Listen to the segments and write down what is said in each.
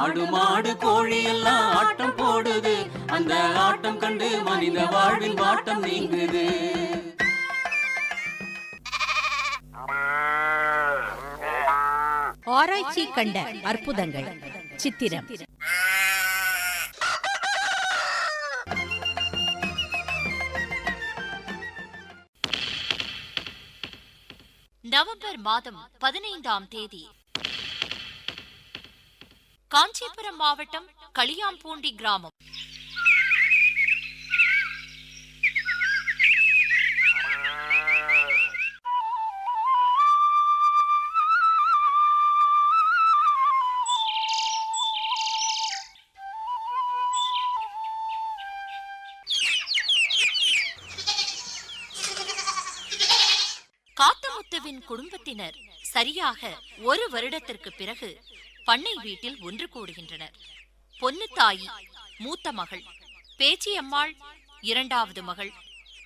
ஆடு மாடு கோழி எல்லாம் ஆட்டம் போடுது. அந்த ஆட்டம் கண்டு மனித வாழ்வின் வாட்டம் நீங்குது. ஆராய்ச்சி கண்ட அற்புதங்கள். சித்திரம். நவம்பர் மாதம் பதினைந்தாம் தேதி காஞ்சிபுரம் மாவட்டம் களியாம்பூண்டி கிராமம். காத்தமுத்துவின் குடும்பத்தினர் சரியாக ஒரு வருடத்திற்கு பிறகு பண்ணை வீட்டில் ஒன்று கூடுகின்றனர். பொன்னுத்தாயி மூத்த மகள் பேச்சியம்மாள் இரண்டாவது மகள்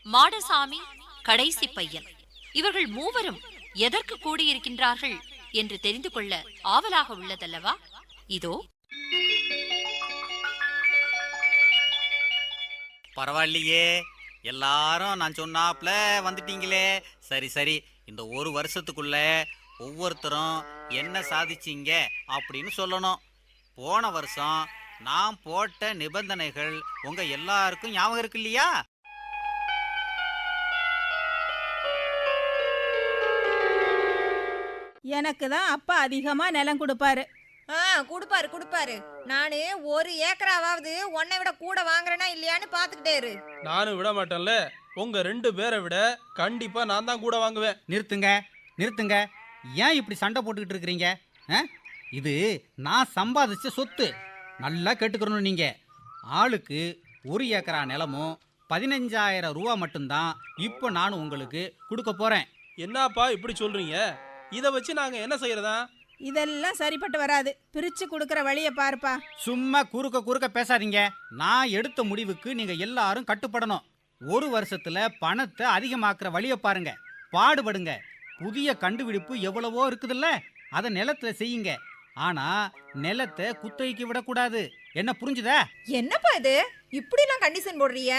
மாடசாமி கடைசி பையன். இவர்கள் மூவரும் எதற்கு கூடியிருக்கின்றார்கள் என்று தெரிந்து கொள்ள ஆவலாக உள்ளதல்லவா? இதோ. பரவாயில்லையே. எல்லாரும் நான் சொன்னாப்ல வந்துட்டீங்களே. சரி சரி. இந்த ஒரு வருஷத்துக்குள்ள ஒவ்வொருத்தரும் என்ன சாதிச்சீங்க அப்படின்னு சொல்லணும். போன வருஷம் நான் போட்ட நிபந்தனைகள் உங்க எல்லாருக்கும் ஞாபகம் இருக்கு இல்லையா? எனக்கு தான் அப்பா அதிகமா நிலம் கொடுப்பாரு. ஆ கொடுப்பாரு கொடுப்பாரு. நானு ஒரு ஏக்கராவது உன்னை விட கூட வாங்குறேனா இல்லையான்னு பாத்துக்கிட்டே இரு. நானும் விட மாட்டேன்ல. உங்க ரெண்டு பேரை விட கண்டிப்பா நான் தான் கூட வாங்குவேன். நிறுத்துங்க நிறுத்துங்க. ஏன் இப்படி சண்டை போட்டுக்கிட்டு இருக்கிறீங்க? ஆ? இது நான் சம்பாதிச்ச சொத்து. நல்லா கேட்டுக்கிறணும் நீங்க. ஆளுக்கு ஒரு ஏக்கரா நிலமும் பதினஞ்சாயிரம் ரூபா மட்டும்தான் இப்போ நான் உங்களுக்கு கொடுக்க போறேன். என்னப்பா இப்படி சொல்றீங்க? இதை வச்சு நாங்க என்ன செய்யறதா? இதெல்லாம் சரிப்பட்டு வராது. பிரிச்சு கொடுக்கற வழிய பாருப்பா. சும்மா குறுக்க குறுக்க பேசாதீங்க. நான் எடுத்த முடிவுக்கு நீங்க எல்லாரும் கட்டுப்படணும். ஒரு வருஷத்துல பணத்தை அதிகமாக்குற வழியை பாருங்க. பாடுபடுங்க. புதிய கண்டுபிடிப்பு எவ்வளவோ இருக்குதுல்ல? அதை நிலத்துல செய்யுங்க. ஆனா நிலத்தை குத்தகைக்கு விடக்கூடாது. என்ன புரிஞ்சுதா? என்னப்பா இது? இப்படிலாம் கண்டிஷன் போடுறீங்க?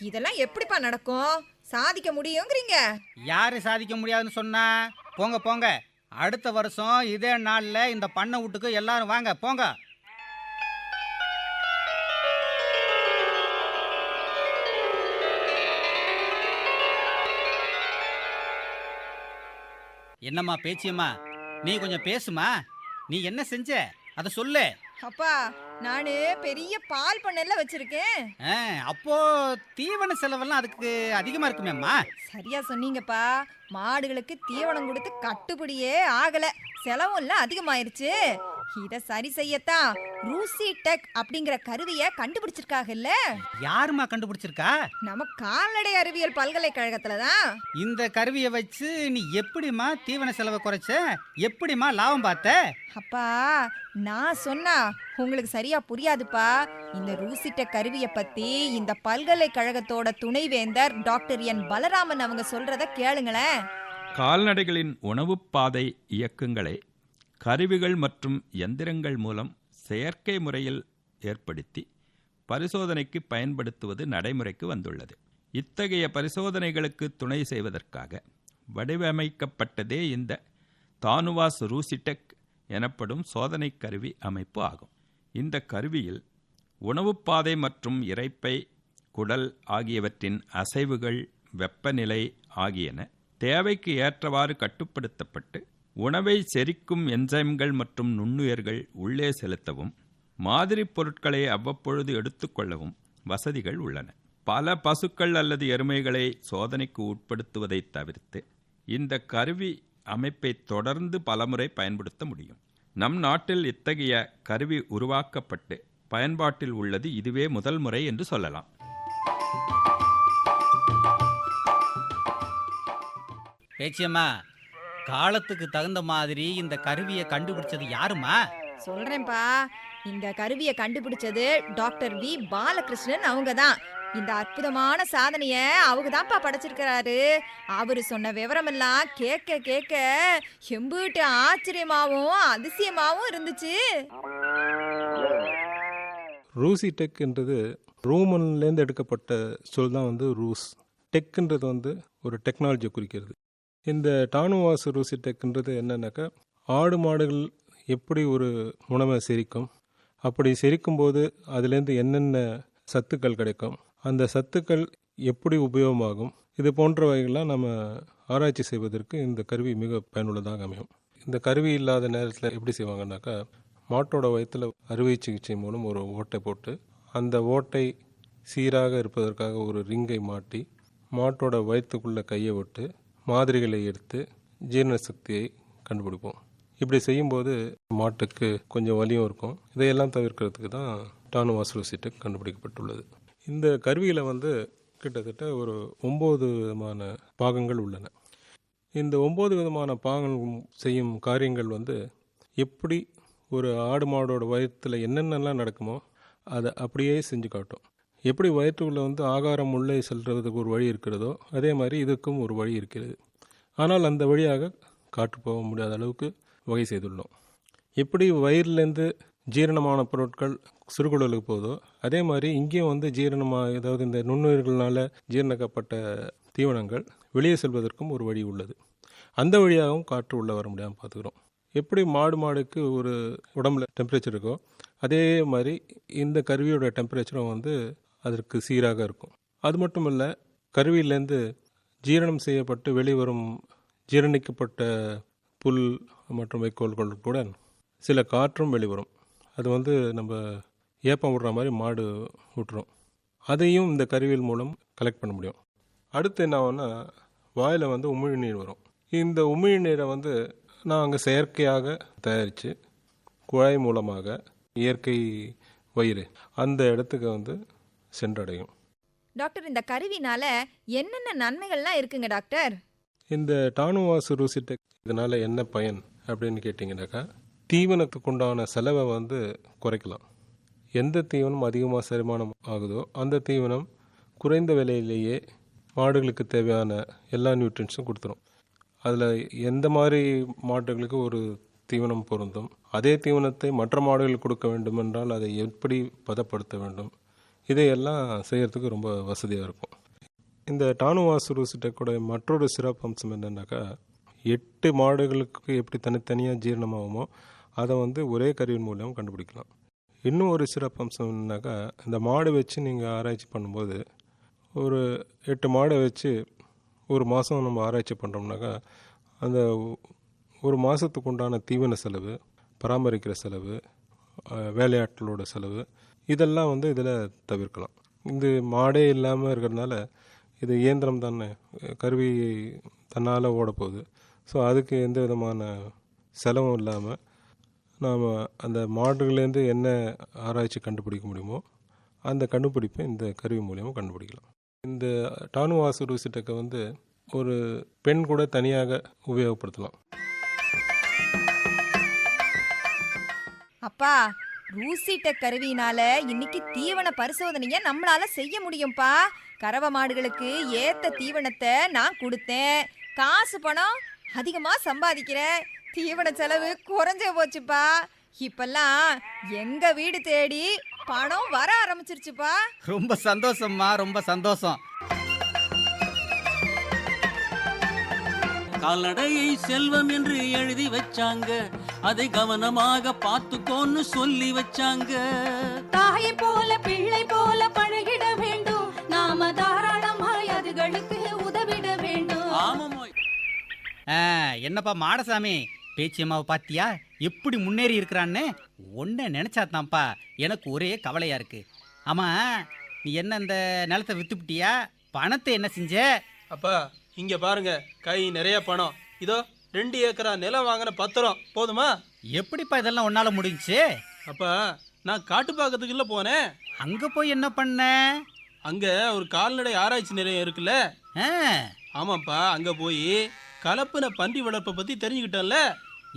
இதெல்லாம் எப்படிப்பா நடக்கும்? சாதிக்க முடியுங்கிறீங்க. யாரு சாதிக்க முடியாதுன்னு சொன்னா? போங்க போங்க. அடுத்த வருஷம் இதே நாள்ல இந்த பண்ணை வீட்டுக்கு எல்லாரும் வாங்க போங்க. என்னம்மா பேச்சியம்மா? நீ கொஞ்சம் பேசுமா? நீ என்ன செஞ்ச? அதை சொல்லு. அப்பா நானு பெரிய பால் பண்ணையில வச்சிருக்கேன். ஆ, அப்போ தீவன செலவெல்லாம் அதுக்கு அதிகமா இருக்குமேம்மா? சரியா சொன்னீங்கப்பா. மாடுகளுக்கு தீவனம் கொடுத்து கட்டுப்படியே ஆகல. செலவும் இல்ல அதிகமாயிருச்சு. இத சரி செய்யத்தான் ரூசி டெக் அப்படிங்கிற கருவிய கண்டுபிடிச்சிருக்காங்கல்ல யாரும்மா கண்டுபிடிச்சிருக்கா? நம்ம கால்நடை அறிவியல் பல்கலைக்கழகத்துல தான் இந்த கருவியை வச்சு நீ எப்படிம்மா தீவன செலவை குறைச்ச? எப்படிம்மா லாபம் பார்த்த? அப்பா நான் சொன்னா உங்களுக்கு சரியா புரியாதுப்பா. இந்த ரூசிட்ட கருவிய பத்தி இந்த பல்கலைக்கழகத்தோட துணைவேந்தர் டாக்டர் என் பலராமன் அவங்க சொல்றத கேளுங்களேன். கால்நடைகளின் உணவுப் பாதை இயக்கங்களை கருவிகள் மற்றும் எந்திரங்கள் மூலம் செயற்கை முறையில் ஏற்படுத்தி பரிசோதனைக்கு பயன்படுத்துவது நடைமுறைக்கு வந்துள்ளது. இத்தகைய பரிசோதனைகளுக்கு துணை செய்வதற்காக வடிவமைக்கப்பட்டதே இந்த தானுவாஸ் ரூசிடெக் எனப்படும் சோதனை கருவி அமைப்பு ஆகும். இந்த கருவியில் உணவுப்பாதை மற்றும் இரைப்பை குடல் ஆகியவற்றின் அசைவுகள் வெப்பநிலை ஆகியன தேவைக்கு ஏற்றவாறு கட்டுப்படுத்தப்பட்டு உணவை செரிக்கும் என்சைம்கள் மற்றும் நுண்ணுயிர்கள் உள்ளே செலுத்தவும் மாதிரிப் பொருட்களை அவ்வப்பொழுது எடுத்துக்கொள்ளவும் வசதிகள் உள்ளன. பல பசுக்கள் அல்லது எருமைகளை சோதனைக்கு உட்படுத்துவதை தவிர்த்து இந்த கருவி அமைப்பை தொடர்ந்து பலமுறை பயன்படுத்த முடியும். நம் நாட்டில் இத்தகைய கருவி உருவாக்கப்பட்டு பயன்பாட்டில் உள்ளது இதுவே முதல் முறை என்று சொல்லலாம். பேச்சியம்மா காலத்துக்கு தகுந்த மாதிரி இந்த கருவியை கண்டுபிடிச்சது யாருமா சொல்றேன்ப்பா. இந்த கருவியை கண்டுபிடிச்சது டாக்டர் வி. பாலகிருஷ்ணன் அவங்க தான் இந்த அற்புதமான சாதனைய அவங்க தான்ப்பா படைச்சிருக்கிறாரு. அவரு சொன்ன விவரமெல்லாம் கேட்க கேட்க எம்பூட்டு ஆச்சரியமாவும் அதிசயமாவும் இருந்துச்சு. ரூசி டெக்ன்றது ரோமன்லேருந்து எடுக்கப்பட்ட சொல் தான் வந்து ரூஸ். டெக்ன்றது வந்து ஒரு டெக்னாலஜியை குறிக்கிறது. இந்த டானுவாசு ரூசி டெக்ன்றது என்னென்னாக்கா ஆடு மாடுகள் எப்படி ஒரு உணவை செரிக்கும்? அப்படி செரிக்கும் போது அதுலேருந்து என்னென்ன சத்துக்கள் கிடைக்கும்? அந்த சத்துக்கள் எப்படி உபயோகமாகும்? இது போன்றவைகள்லாம் நம்ம ஆராய்ச்சி செய்வதற்கு இந்த கருவி மிக பயனுள்ளதாக அமையும். இந்த கருவி இல்லாத நேரத்தில் எப்படி செய்வாங்கன்னாக்கா மாட்டோட வயத்தில் அறுவை சிகிச்சை மூலம் ஒரு ஓட்டை போட்டு அந்த ஓட்டை சீராக இருப்பதற்காக ஒரு ரிங்கை மாட்டி மாட்டோட வயிற்றுக்குள்ளே கையை விட்டு மாதிரிகளை எடுத்து ஜீரண சக்தியை கண்டுபிடிப்போம். இப்படி செய்யும்போது மாட்டுக்கு கொஞ்சம் வலியும் இருக்கும். இதையெல்லாம் தவிர்க்கிறதுக்கு தான் டானு டானுவாஸ்ரோசிட்டக் கண்டுபிடிக்கப்பட்டுள்ளது. இந்த கருவியில் வந்து கிட்டத்தட்ட ஒரு ஒம்பது விதமான பாகங்கள் உள்ளன. இந்த ஒம்பது விதமான பாகங்கள் செய்யும் காரியங்கள் வந்து எப்படி ஒரு ஆடு மாடோட வயிற்றில் என்னென்னலாம் நடக்குமோ அதை அப்படியே செஞ்சு காட்டும். எப்படி வயிற்றுக்குள்ளே வந்து ஆகாரம் உள்ளே செல்றதுக்கு ஒரு வழி இருக்கிறதோ அதே மாதிரி இதுக்கும் ஒரு வழி இருக்கிறது. ஆனால் அந்த வழியாக காற்று போக முடியாத அளவுக்கு வகை செய்துள்ளோம். எப்படி வயிறுலேருந்து ஜீரணமான பொருட்கள் சிறுகுடலுக்கு போதோ அதே மாதிரி இங்கேயும் வந்து ஜீரணமாக அதாவது இந்த நுண்ணுயிர்களால் ஜீரணக்கப்பட்ட தீவனங்கள் வெளியே செல்வதற்கும் ஒரு வழி உள்ளது. அந்த வழியாகவும் காற்று உள்ளே வர முடியாமல் பார்த்துக்கிறோம். எப்படி மாடு மாடுக்கு ஒரு உடம்புல டெம்பரேச்சர் இருக்கோ அதே மாதிரி இந்த கருவியோட டெம்பரேச்சரும் வந்து அதற்கு சீராக இருக்கும். அது மட்டும் இல்லை கருவியிலேருந்து ஜீரணம் செய்யப்பட்டு வெளிவரும் ஜீரணிக்கப்பட்ட புல் மற்றும் வைக்கோல்கள் கூட சில காற்றும் வெளிவரும். அது வந்து நம்ம ஏப்பம் விடுற மாதிரி மாடு விட்டுரும். அதையும் இந்த கருவியல் மூலம் கலெக்ட் பண்ண முடியும். அடுத்து என்ன ஆகும்னா வாயில் வந்து உமிழ் நீர் வரும். இந்த உமிழ் நீரை வந்து நாங்கள் செயற்கையாக தயாரித்து குழாய் மூலமாக இயற்கை வயிறு அந்த இடத்துக்கு வந்து சென்றடையும். டாக்டர் இந்த கருவினால என்னென்ன நன்மைகள்லாம் இருக்குங்க டாக்டர்? இந்த டானுவாஸ் ரூசிடெக் இதனால் என்ன பயன் அப்படின்னு கேட்டிங்கனாக்கா தீவனத்துக்கு உண்டான செலவை வந்து குறைக்கலாம். எந்த தீவனம் அதிகமாக செரிமானம் ஆகுதோ அந்த தீவனம் குறைந்த விலையிலேயே மாடுகளுக்கு தேவையான எல்லா நியூட்ரியன்ஸும் கொடுத்துரும். அதில் எந்த மாதிரி மாடுகளுக்கு ஒரு தீவனம் பொருந்தும் அதே தீவனத்தை மற்ற மாடுகளுக்கு கொடுக்க வேண்டும் என்றால் அதை எப்படி பதப்படுத்த வேண்டும் இதையெல்லாம் செய்கிறதுக்கு ரொம்ப வசதியாக இருக்கும். இந்த டானுவாஸ் கூட மற்றொரு சிறப்பு அம்சம் எட்டு மாடுகளுக்கு எப்படி தனித்தனியாக ஜீரணமாகுமோ அதை வந்து ஒரே கருவின் மூலம் கண்டுபிடிக்கலாம். இன்னும் ஒரு சிறப்பு அம்சம் என்னன்னாக்கா இந்த மாடு வச்சு நீங்கள் ஆராய்ச்சி பண்ணும்போது ஒரு எட்டு மாடை வச்சு ஒரு மாதம் நம்ம ஆராய்ச்சி பண்ணுறோம்னாக்கா அந்த ஒரு மாதத்துக்கு உண்டான தீவன செலவு பராமரிக்கிற செலவு வேலையாட்களோட செலவு இதெல்லாம் வந்து இதில் தவிர்க்கலாம். இது மாடே இல்லாமல் இருக்கிறதுனால இது இயந்திரம் தானே கருவி தன்னால் ஓட போகுது ஸோ அதுக்கு எந்த விதமான செலவும் இல்லாமல் நாம் அந்த மாடுகள்லேருந்து என்ன ஆராய்ச்சி கண்டுபிடிக்க முடியுமோ அந்த கண்டுபிடிப்பை இந்த கருவி மூலியமாக கண்டுபிடிக்கலாம். இந்த டானுவாசு ரூசிட்டக்கை வந்து ஒரு பெண் கூட தனியாக உபயோகப்படுத்தலாம். அப்பா ரூசிட்ட கருவியினால இன்னைக்கு தீவன பரிசோதனைய நம்மளால செய்ய முடியும்பா? கறவை மாடுகளுக்கு ஏத்த தீவனத்தை நான் கொடுத்தேன். காசு பணம் அதிகமா சம்பாதிக்கிறேன் தீவன செலவு குறைஞ்சே போச்சுப்பா. இப்பெல்லாம் எங்க வீடு தேடி பணம் வர ஆரம்பிச்சிருச்சுப்பா. ரொம்ப சந்தோஷம்மா ரொம்ப சந்தோஷம். கால்நடையை செல்வம் என்று எழுதி வச்சாங்க. அதை கவனமாக பார்த்துக்கோன்னு சொல்லி வச்சாங்க. தாயை போல பிள்ளை போல பழகிட வேண்டும். நாம தாராளமாய் அதுகளுக்கு உதவிட வேண்டும். ஆமாமோ ஆ, என்னப்பா மாடசாமி பேச்சியம்மாவை பாத்தியா எப்படி முன்னேறி இருக்கிறான்னு ஒன்றை நினைச்சாத்தான்ப்பா எனக்கு ஒரே கவலையா இருக்கு. ஆமா நீ என்ன இந்த நிலத்தை வித்துப்பிட்டியா? பணத்தை என்ன செஞ்ச? அப்பா இங்க பாருங்க கை நிறைய பணம். இதோ ரெண்டு ஏக்கரா நிலம் வாங்கின பத்திரம். போதுமா? எப்படிப்பா இதெல்லாம் உன்னால முடிஞ்சுச்சு அப்பா நான் காட்டுப்பாக்கத்துக்குள்ள போனேன். அங்க போய் என்ன பண்ண? அங்க ஒரு கால்நடை ஆராய்ச்சி நிலையம் இருக்குல்ல? ஆமாப்பா அங்க போய் கலப்பின பன்றி வளர்ப்பை பத்தி தெரிஞ்சுக்கிட்டேன்ல?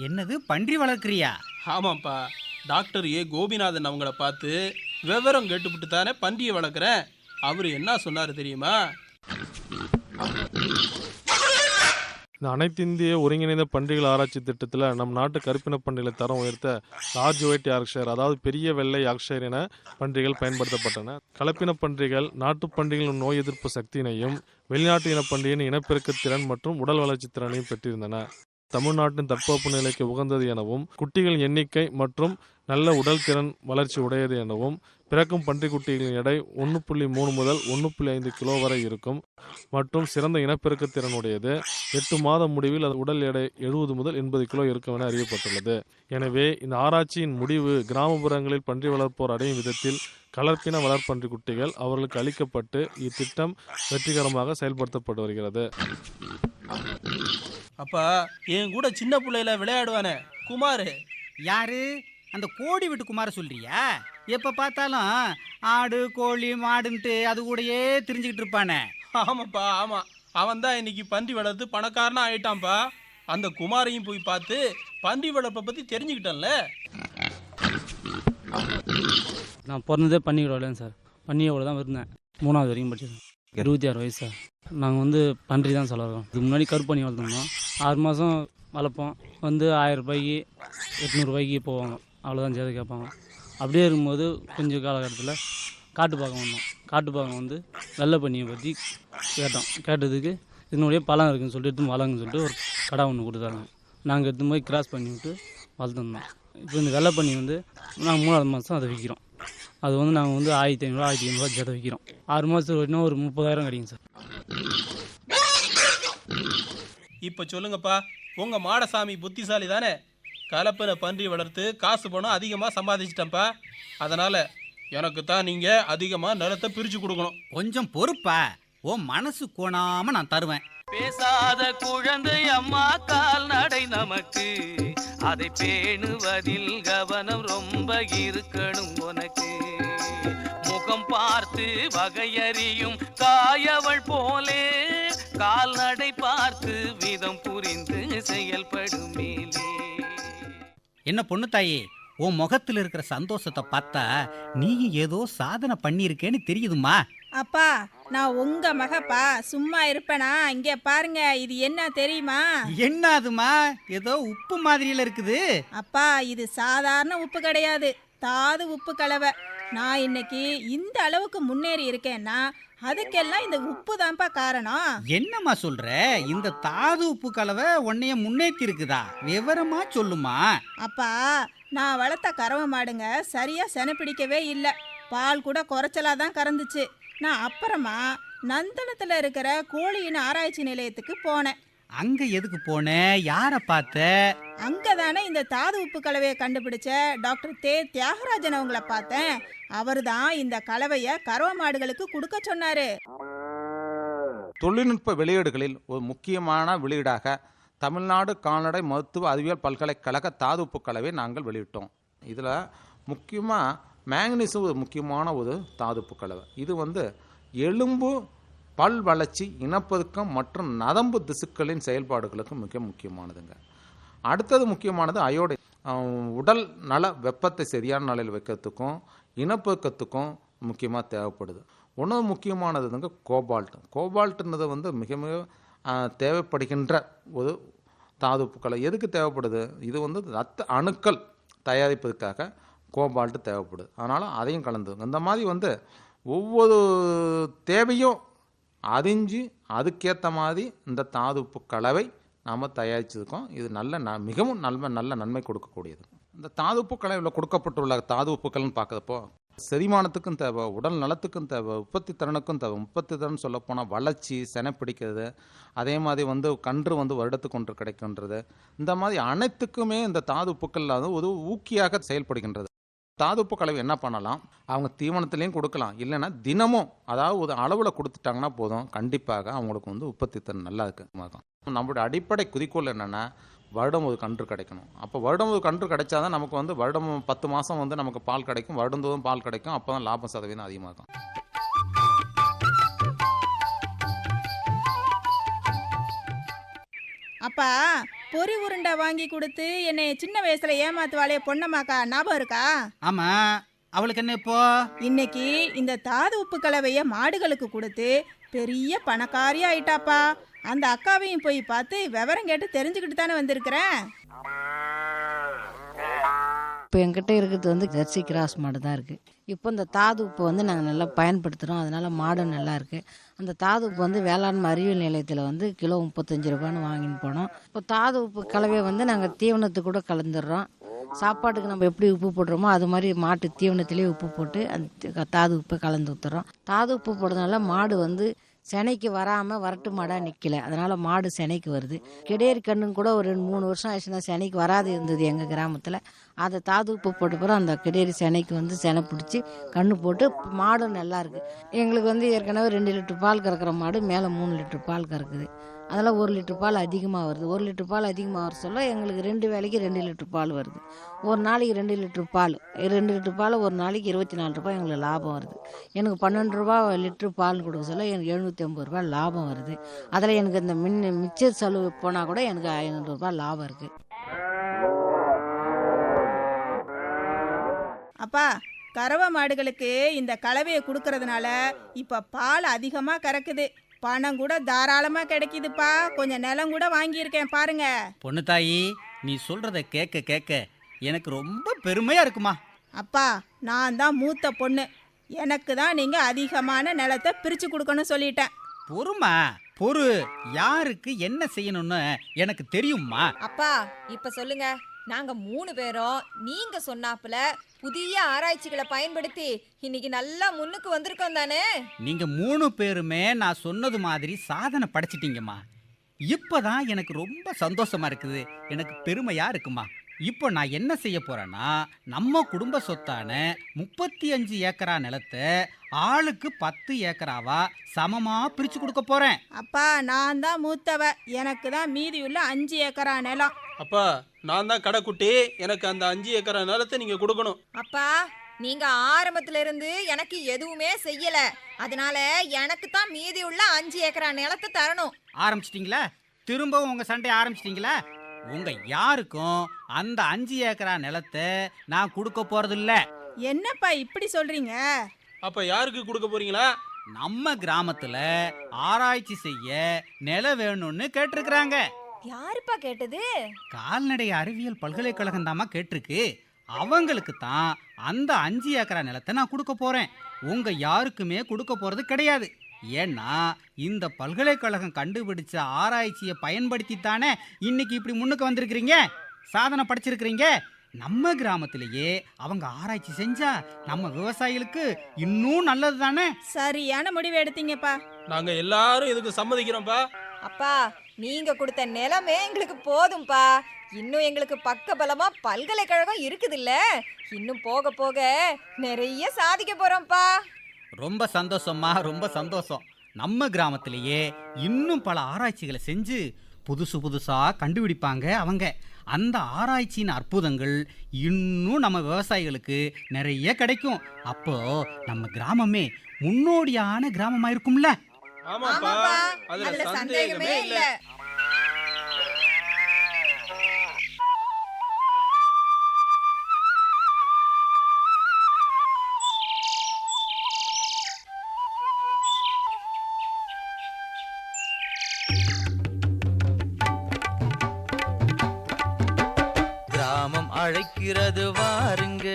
என்னது பன்றி வளர்க்குறியா? ஆமாப்பா டாக்டர் ஏ. கோபிநாதன் அவங்கள பார்த்து விவரம் கேட்டுவிட்டு தானே பன்றியை வளர்க்குறேன். அவர் என்ன சொன்னாரு தெரியுமா? இந்த அனைத்திந்திய ஒருங்கிணைந்த பன்றிகள் ஆராய்ச்சி திட்டத்தில் நம் நாட்டு கருப்பின பன்றிகளை தரம் உயர்த்த லார்ஜ் ஒயிட் யார்க்ஷயர் அதாவது பெரிய வெள்ளை யார்க்ஷயர் என பன்றிகள் பயன்படுத்தப்பட்டன. கலப்பின பன்றிகள் நாட்டுப் பன்றிகளின் நோய் எதிர்ப்பு சக்தியினையும் வெளிநாட்டு இன பண்டிகையின் இனப்பெருக்க திறன் மற்றும் உடல் வளர்ச்சி திறனையும் பெற்றிருந்தன. தமிழ்நாட்டின் தட்பவெப்ப நிலைக்கு உகந்தது எனவும் குட்டிகள் எண்ணிக்கை மற்றும் நல்ல உடல் திறன் வளர்ச்சி உடையது எனவும் பிறக்கும் பன்றிக்குட்டிகளின் எடை ஒன்று புள்ளி மூணு முதல் ஒன்று புள்ளி ஐந்து கிலோ வரை இருக்கும் மற்றும் சிறந்த இனப்பெருக்க திறன் உடையது எட்டு மாத முடிவில் அது உடல் எடை எழுபது முதல் எண்பது கிலோ இருக்கும் என அறியப்பட்டுள்ளது. எனவே இந்த ஆராய்ச்சியின் முடிவு கிராமப்புறங்களில் பன்றி வளர்ப்போர் அடையும் விதத்தில் கலப்பின வளர்ப்பன்றி குட்டிகள் அவர்களுக்கு அளிக்கப்பட்டு இத்திட்டம் வெற்றிகரமாக செயல்படுத்தப்பட்டு வருகிறது. அப்பா என் கூட சின்ன பிள்ளையில விளையாடுவானே. குமார். யாரு? அந்த கோடி வீட்டு குமார சொல்றியா? எப்ப பார்த்தாலும் ஆடு கோழி மாடுன்ட்டு அது கூடயே திரிஞ்சுக்கிட்டு இருப்பானே. ஆமாப்பா ஆமா. அவன் தான் இன்னைக்கு பன்றி வளர்த்து பணக்காரனா ஆயிட்டான்ப்பா. அந்த குமாரையும் போய் பார்த்து பன்றி வளர்ப்பை பத்தி தெரிஞ்சுக்கிட்டேன்ல. நான் பிறந்ததே பன்னிக்கூட சார். பன்னியோட தான் இருந்தேன் மூணாவது வரைக்கும் படிச்சிருக்கேன் இருபத்தி ஆறு வயசு சார். நாங்கள் வந்து பன்றி தான் சொல்ல இருக்கோம் இதுக்கு முன்னாடி கருப்பண்ணி வளர்த்துருந்தோம். ஆறு மாதம் வளர்ப்போம். வந்து ஆயிரம் ரூபாய்க்கு எட்நூறுபாய்க்கு போவாங்க. அவ்வளோதான் சேர்த்து கேட்பாங்க. அப்படியே இருக்கும்போது கொஞ்சம் காலகட்டத்தில் காட்டுப்பாக்கம் வந்தோம். காட்டுப்பாக்கம் வந்து வெள்ளை பண்ணியை பற்றி கேட்டோம். கேட்டதுக்கு இதனுடைய பழம் இருக்குன்னு சொல்லிட்டு எடுத்து வளங்குன்னு சொல்லிட்டு ஒரு கடை ஒன்று கொடுத்தாங்க. நாங்கள் எடுத்து போய் கிராஸ் பண்ணி விட்டு வளர்த்துருந்தோம் இப்போ இந்த வெள்ளை பண்ணி வந்து நாங்கள் மூணாவது மாதம் அதை விற்கிறோம் அது வந்து நாங்கள் வந்து ஆயிரத்தி ஐநூறுரூவா ஆயிரத்தி ஐநூறுரூவா ஜெதை விற்கிறோம் ஆறு மாதத்துக்கு வரைக்கும் ஒரு முப்பதாயிரம் கிடைக்கும் சார். இப்போ சொல்லுங்கப்பா உங்கள் மாடசாமி புத்திசாலி தானே கலப்பின பன்றி வளர்த்து காசு பணம் அதிகமா சம்பாதிச்சிட்டேன்ப்பா. அதனால எனக்கு தான் நீங்க அதிகமா நிலத்தை பிரிச்சு கொடுக்கணும். கொஞ்சம் பொறுப்பா. ஓ மனசு கோணாம நான் தருவேன். பேசாத குழந்தை அம்மா கால்நடை நமக்கு. அதை பேணுவதில் கவனம் ரொம்ப இருக்கணும் உனக்கு. முகம் பார்த்து வகையறியும் தாயவள் போலே. கால்நடை பார்த்து விதம் புரிந்து செயல்படும் மேலே. என்ன பொண்ணு தாயி உன் முகத்துல இருக்கிற சந்தோஷத்தை பார்த்தா நீயும் ஏதோ சாதனை பண்ணியிருக்கேன்னு தெரியுதுமா அப்பா நான் உங்க மகப்பா சும்மா இருப்பேனா? இங்க பாருங்க இது என்ன தெரியுமா? என்ன அதுமா ஏதோ உப்பு மாதிரியில இருக்குது. அப்பா இது சாதாரண உப்பு கிடையாது. தாது உப்பு கலவை. நான் இன்னைக்கு இந்த அளவுக்கு முன்னேறி இருக்கேன்னா அதுக்கெல்லாம் இந்த உப்பு தான்ப்பா காரணம். என்னம்மா சொல்ற? இந்த தாது உப்பு கலவை உன்னைய முன்னேற்றி இருக்குதா விவரமா சொல்லுமா? அப்பா நான் வளர்த்த கறவை மாடுங்க சரியா செனை பிடிக்கவே இல்லை. பால் கூட குறைச்சலா தான் கறந்துச்சு. நான் அப்புறமா நந்தனத்தில் இருக்கிற கோழியின் ஆராய்ச்சி நிலையத்துக்கு போனேன். அங்க எதுக்கு போன? யார பார்த்த? அங்கே தானே இந்த தாது உப்பு கலவையை கண்டுபிடிச்ச டாக்டர் தே. தியாகராஜன் அவங்கள பார்த்தேன். அவர் தான் இந்த கலவையை கறவை மாடுகளுக்கு கொடுக்க சொன்னாரு. தொழில்நுட்ப வெளியீடுகளில் ஒரு முக்கியமான வெளியீடாக தமிழ்நாடு கால்நடை மருத்துவ அறிவியல் பல்கலைக்கழக தாதுப்பு கலவை நாங்கள் வெளியிட்டோம். இதில் முக்கியமாக மேங்கனீசு ஒரு முக்கியமான ஒரு தாதுப்பு கலவை. இது வந்து எலும்பு பல் வளர்ச்சி இனப்பெருக்கம் மற்றும் நரம்பு திசுக்களின் செயல்பாடுகளுக்கு மிக முக்கியமானதுங்க. அடுத்தது முக்கியமானது அயோடை. உடல் நல வெப்பத்தை சரியான நிலையில் வைக்கிறதுக்கும் இனப்பெருக்கத்துக்கும் முக்கியமாக தேவைப்படுது. உணவு முக்கியமானதுங்க கோபால்ட். கோபால்ட்டுன்றது வந்து மிக மிக தேவைப்படுகின்ற ஒரு தாதுப்புக்களை எதுக்கு தேவைப்படுது? இது வந்து ரத்த அணுக்கள் தயாரிப்பதற்காக கோபால்ட்டு தேவைப்படுது. அதனால் அதையும் கலந்து. இந்த மாதிரி வந்து ஒவ்வொரு தேவையும் அறிஞ்சு அதுக்கேற்ற மாதிரி இந்த தாதுப்பு கலவை நாம் தயாரிச்சிருக்கோம். இது நல்ல ந மிகவும் நன்மை நல்ல நன்மை கொடுக்கக்கூடியது. இந்த தாதுப்பு கலவையில் கொடுக்கப்பட்டுள்ள தாது உப்புக்கள்னு பார்க்குறப்போ செரிமானத்துக்கும் தேவை உடல் நலத்துக்கும் தேவை உற்பத்தி திறனுக்கும் தேவை. உற்பத்தி திறன் சொல்லப்போனால் வளர்ச்சி செனை பிடிக்கிறது அதே மாதிரி வந்து கன்று வந்து வருடத்துக்கு ஒன்று கிடைக்கின்றது. இந்த மாதிரி அனைத்துக்குமே இந்த தாது உப்புக்கள் வந்து ஒரு ஊக்கியாக செயல்படுகின்றது. தாதுப்பு கலவை என்ன பண்ணலாம்? அவங்க தீவனத்துலேயும் கொடுக்கலாம். இல்லைன்னா தினமும் அதாவது ஒரு அளவில் கொடுத்துட்டாங்கன்னா போதும். கண்டிப்பாக அவங்களுக்கு வந்து உற்பத்தி திறன் நல்லா இருக்கு. நம்மளுடைய அடிப்படை குறிக்கோள் என்னென்னா வருடம் ஒரு கன்று கிடைக்கணும். அப்போ வருடம் ஒரு கன்று கிடைச்சாதான் நமக்கு வந்து வருடம் பத்து மாதம் வந்து நமக்கு பால் கிடைக்கும். வருடந்தோறும் பால் கிடைக்கும். அப்போ தான் லாபம் சதவீதம் அதிகமாகும். அப்பா பொறி உருண்டை வாங்கி கொடுத்து என்னை சின்ன வயசுல ஏமாத்துவாளே பொன்னம்மாக்கா ஞாபகம் இருக்கா? ஆமா. அவளுக்கு என்ன இப்போ? இன்னைக்கு இந்த தாது உப்பு கலவைய மாடுகளுக்கு கொடுத்து பெரிய பணக்காரி ஆயிட்டாப்பா. அந்த அக்காவையும் போய் பார்த்து விவரம் கேட்டு தெரிஞ்சுக்கிட்டு தானே வந்திருக்கிறேன். இப்போ என்கிட்ட இருக்கிறது வந்து ஜெர்சி கிராஸ் மாடு தான் இருக்குது இப்போ இந்த தாது உப்பு வந்து நாங்கள் நல்லா பயன்படுத்துகிறோம் அதனால மாடும் நல்லா இருக்குது அந்த தாது உப்பு வந்து வேளாண்மை அறிவியல் நிலையத்தில் வந்து கிலோ முப்பத்தஞ்சு ரூபான்னு வாங்கின்னு போனோம். இப்போ தாது உப்பு கலவையை வந்து நாங்கள் தீவனத்துக்கு கூட கலந்துடுறோம். சாப்பாட்டுக்கு நம்ம எப்படி உப்பு போடுறோமோ அது மாதிரி மாட்டு தீவனத்திலேயே உப்பு போட்டு அந்த தாது உப்பை கலந்து ஊற்றுறோம் தாது உப்பு போடுறதுனால மாடு வந்து செனைக்கு வராமல் வரட்டு மாடாக நிற்கல அதனால் மாடு செனைக்கு வருது. கெடேரி கண்ணுங்க கூட ஒரு ரெண்டு மூணு வருஷம் ஆச்சுன்னா செனைக்கு வராது இருந்தது எங்கள் கிராமத்தில். அதை தாது உப்பு போட்ட பிறகு அந்த கெடேரி செனைக்கு வந்து செனை பிடிச்சி கண்ணு போட்டு மாடும் நல்லா இருக்குது எங்களுக்கு வந்து ஏற்கனவே ரெண்டு லிட்டர் பால் கறக்கிற மாடு மேலே மூணு லிட்டர் பால் கறக்குது. அதெல்லாம் ஒரு லிட்டர் பால் அதிகமாக வருது. ஒரு லிட்டர் பால் அதிகமாக வர சொல்ல எங்களுக்கு ரெண்டு வேலைக்கு ரெண்டு லிட்டர் பால் வருது. ஒரு நாளைக்கு ரெண்டு லிட்டர் பால் ரெண்டு லிட்டர் பால் ஒரு நாளைக்கு இருபத்தி நாலு ரூபாய் எங்களுக்கு லாபம் வருது. எனக்கு பன்னெண்டு ரூபா லிட்டர் பால் கொடுக்க சொல்ல எனக்கு எழுநூற்றி ஐம்பது ரூபாய் லாபம் வருது. அதில் எனக்கு இந்த மின் மிச்சர் செலவு போனால் கூட எனக்கு ஐநூறு ரூபாய் லாபம் இருக்குது அப்பா கறவை மாடுகளுக்கு இந்த கலவையை கொடுக்கறதுனால இப்போ பால் அதிகமாக கறக்குது. பணம் கூட தாராளமா கிடைக்குதுப்பா. கொஞ்சம் நிலம் கூட வாங்கியிருக்கேன் பாருங்க. பொண்ணு தாயி நீ சொல்றத கேட்க கேட்க எனக்கு ரொம்ப பெருமையா இருக்குமா? அப்பா நான் தான் மூத்த பொண்ணு. எனக்கு தான் நீங்க அதிகமான நிலத்தை பிரிச்சு கொடுக்கணும் சொல்லிட்டேன். பொறுமா? பொறு. யாருக்கு என்ன செய்யணும்னு எனக்கு தெரியுமா? அப்பா இப்ப சொல்லுங்க. நாங்க மூணு பேரும் நீங்க சொன்னாப்புல புதிய ஆராய்ச்சிகளை பயன்படுத்தி இன்னைக்கு நல்லா முன்னுக்கு வந்திருக்கோம் தானே? நீங்க மூணு பேருமே நான் சொன்னது மாதிரி சாதனை படைச்சிட்டீங்கம்மா. இப்பதான் எனக்கு ரொம்ப சந்தோஷமா இருக்குது. எனக்கு பெருமையா இருக்குமா. இப்போ நான் என்ன செய்ய போறேன்னா நம்ம குடும்ப சொத்தான முப்பத்தி அஞ்சு ஏக்கரா நிலத்தை ஆளுக்கு பத்து ஏக்கராவா சமமா பிரிச்சு கொடுக்க போறேன். அப்பா நான் தான் மூத்தவ. எனக்கு தான் மீதியுள்ள அஞ்சு ஏக்கரா நிலம். அப்பா நான் தான் கடைக்குட்டி. எனக்கு அந்த அஞ்சு ஏக்கரா நிலத்தை நீங்கள் கொடுக்கணும். அப்பா நீங்க ஆரம்பத்துல இருந்து எனக்கு எதுவுமே செய்யல. அதனால எனக்கு தான் மீதி உள்ள அஞ்சு ஏக்கரா நிலத்தை தரணும். ஆரம்பிச்சிட்டிங்களா? திரும்பவும் உங்க சண்டை ஆரம்பிச்சிட்டிங்களா? உங்க யாருக்கும் அந்த அஞ்சு ஏக்கரா நிலத்தை நான் கொடுக்க போறது இல்ல என்னப்பா இப்படி சொல்றீங்க? அப்போ யாருக்கு கொடுக்க போறீங்களா? நம்ம கிராமத்துல ஆராய்ச்சி செய்ய நிலம் வேணும்னு கேட்டிருக்கிறாங்க. யாருப்பா கேட்டது? கால்நடை அறிவியல் பல்கலைக்கழகம் தாமா கேட்டிருக்கு. அவங்களுக்கு தான் அந்த அஞ்சு ஏக்கரா நிலத்தை நான் கொடுக்க போறேன். உங்க யாருக்குமே கொடுக்க போறது கிடையாது. ஏன்னா இந்த பல்கலைக்கழகம் கண்டுபிடிச்ச ஆராய்ச்சியை பயன்படுத்தி தானே இன்னைக்கு இப்படி முன்னுக்கு வந்திருக்கிறீங்க? சாதனை படிச்சிருக்கிறீங்க? நம்ம கிராமத்திலேயே அவங்க ஆராய்ச்சி செஞ்சா நம்ம விவசாயிகளுக்கு இன்னும் நல்லது தானே சரியான முடிவு எடுத்தீங்கப்பா. நாங்கள் எல்லாரும் இதுக்கு சம்மதிக்கிறோம்ப்பா. அப்பா நீங்க கொடுத்த நிலமே எங்களுக்கு போதும்பா. இன்னும் எங்களுக்கு பக்கபலமா பல்கலைக்கழகம் இருக்குதுல்ல. இன்னும் போக போக நிறைய சாதிக்க போறோம்ப்பா ரொம்ப சந்தோஷம்மா ரொம்ப சந்தோஷம். நம்ம கிராமத்திலேயே இன்னும் பல ஆராய்ச்சிகளை செஞ்சு புதுசு புதுசா கண்டுபிடிப்பாங்க அவங்க. அந்த ஆராய்ச்சியின் அற்புதங்கள் இன்னும் நம்ம விவசாயிகளுக்கு நிறைய கிடைக்கும். அப்போ நம்ம கிராமமே முன்னோடியான கிராமமாக இருக்கும்ல ஆமாப்பா. அதுல சந்தேகமே இல்ல. கிராமம் அழைக்கிறது வாருங்க.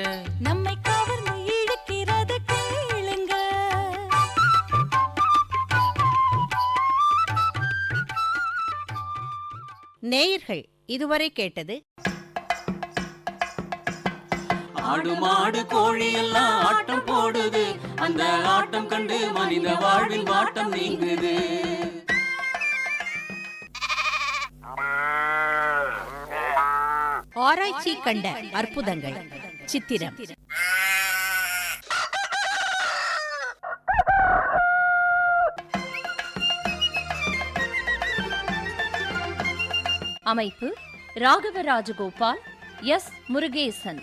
நேயர்கள் இதுவரை கேட்டது ஆடு மாடு கோழி எல்லாம் ஆட்டம் போடுது. அந்த ஆட்டம் கண்டு மனித வாழ்வில் வாட்டம் நீங்குது. ஆராய்ச்சி கண்ட அற்புதங்கள். சித்திரம். அமைப்பு ராகவ ராஜகோபால் எஸ் முருகேசன்.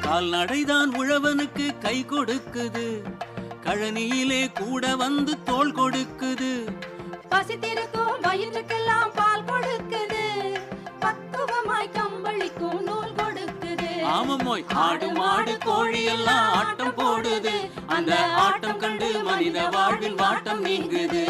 கால்நடைதான் உழவனுக்கு கை கொடுக்குது. கழனியிலே கூட வந்து தோள் கொடுக்குது. பசி திருக்கும் வயிற்றுக்கெல்லாம் பால் கொடுக்குது. பக்குவமாய் கம்பளிக்கும் நூல் கொடுக்குது. ஆமம்மோய் ஆடு மாடு கோழி எல்லாம் ஆட்டம் போடுது. அந்த ஆட்டம் கண்டு மனித வாழ்வின் வாட்டம் நீங்குது.